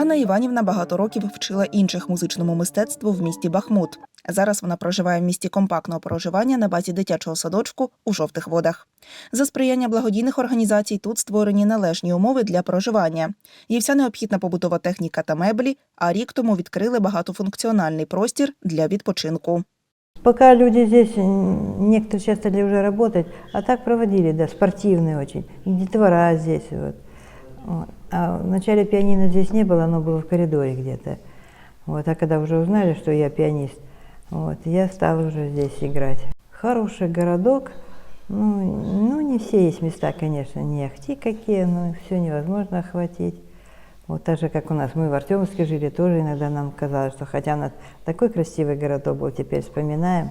Анна Іванівна багато років вчила інших музичному мистецтву в місті Бахмут. Зараз вона проживає в місті компактного проживання на базі дитячого садочку у жовтих водах. За сприяння благодійних організацій тут створені належні умови для проживання. Є вся необхідна побутова техніка та меблі, а рік тому відкрили багатофункціональний простір для відпочинку. Пока люди здесь, некоторые стали уже работать, а так проводили, да, спортивные очень. И Детвора здесь вот. Вот. А вначале пианино здесь не было, оно было в коридоре где-то. Вот. А когда уже узнали, что я пианист, вот, я стала уже здесь играть. Хороший городок. Ну, ну, не все есть места, конечно, не ахти какие, но все невозможно охватить. Вот так же, как у нас, мы в Артемовске жили, тоже иногда нам казалось, что хотя у нас такой красивый городок был, теперь вспоминаем,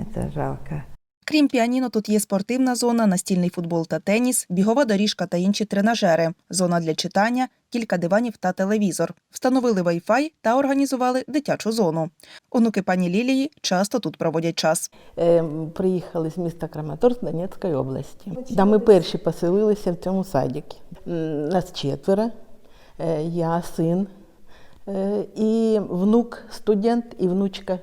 это жалко. Крім піаніно, тут є спортивна зона, настільний футбол та теніс, бігова доріжка та інші тренажери, зона для читання, кілька диванів та телевізор. Встановили Wi-Fi та організували дитячу зону. Онуки пані Лілії часто тут проводять час. Е, Приїхали з міста Краматорськ Донецької області. Да, ми перші поселилися в цьому садіку. Нас четверо, Е, я син, е, і внук студент, і внучка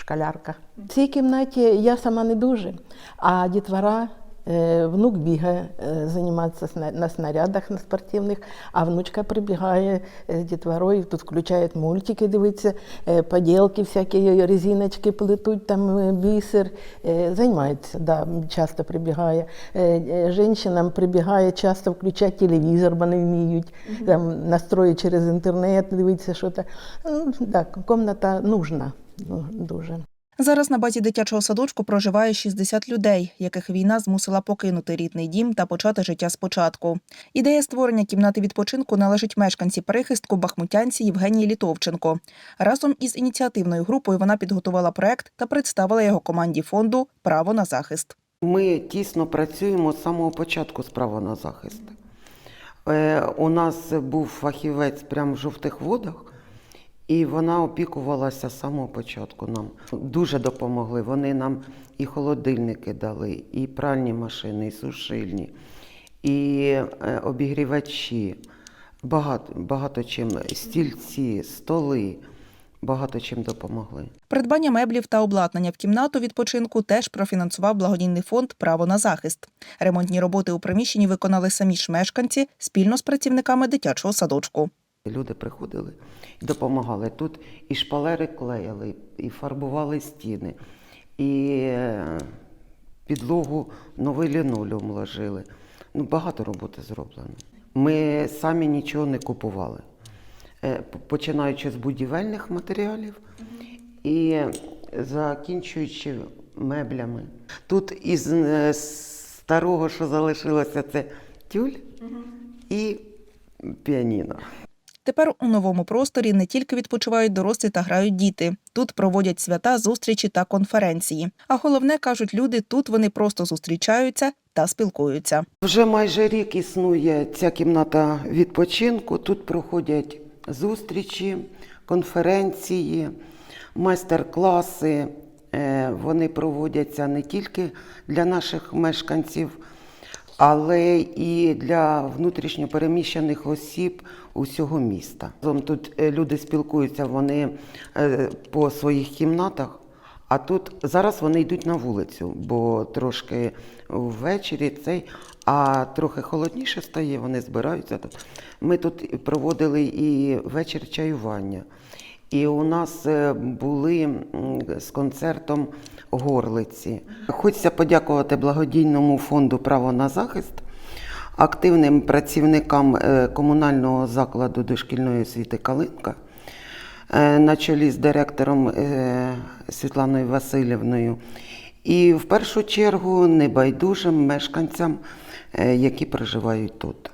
школярка. В цій кімнаті я сама не дуже, а дітвора. Е, Внук бігає е, займатися на снарядах на спортивних, а внучка прибігає е, з дітворою, тут включають мультики, дивиться, поділки, всякі резиночки плетуть, там бісер. Займається, да, часто прибігає. Жінкам прибігає, часто включати телевізор, бо не вміють, там, настроїть через інтернет, дивитися, що там. Ну, Так, кімната нужна ну, дуже. Зараз на базі дитячого садочку проживає 60 людей, яких війна змусила покинути рідний дім та почати життя спочатку. Ідея створення кімнати відпочинку належить мешканці перехистку бахмутянці Євгенії Літовченко. Разом із ініціативною групою вона підготувала проект та представила його команді фонду Право на захист. Ми тісно працюємо з самого початку з права на захист. Е, у нас був фахівець прямо в жовтих водах, і вона опікувалася з самого початку нам. Дуже допомогли. Вони нам і холодильники дали, і пральні машини, і сушильні, і е, обігрівачі, багато, багато чим, стільці, столи, багато чим допомогли. Придбання меблів та обладнання в кімнату відпочинку теж профінансував благодійний фонд Право на захист. Ремонтні роботи у приміщенні виконали самі ж мешканці спільно з працівниками дитячого садочку. Люди приходили і допомагали. Тут і шпалери клеїли, і фарбували стіни, і е, підлогу новий лінолеум ложили. Ну, багато роботи зроблено. Ми самі нічого не купували, Е, починаючи з будівельних матеріалів і закінчуючи меблями. Тут із е, старого, що залишилося, це тюль і піаніно. Тепер у новому просторі не тільки відпочивають дорослі та грають діти. Тут проводять свята, зустрічі та конференції. А головне кажуть люди, тут вони просто зустрічаються та спілкуються. Вже майже рік існує ця кімната відпочинку. Тут проходять зустрічі, конференції, майстер-класи. Е, Вони проводяться не тільки для наших мешканців, але і для внутрішньопереміщених осіб усього міста. Тут е, люди спілкуються, вони е, по своїх кімнатах. А тут зараз вони йдуть на вулицю, бо трошки ввечері цей, а трохи холодніше стає, вони збираються тут. Ми тут проводили і вечір чаювання. І у нас е, були з концертом горлиці. Хочеться подякувати благодійному фонду Право на захист, активним працівникам е, комунального закладу дошкільної освіти Калинка е, на чолі з директором Світланою Васильівною. І в першу чергу небайдужим мешканцям, які проживають тут.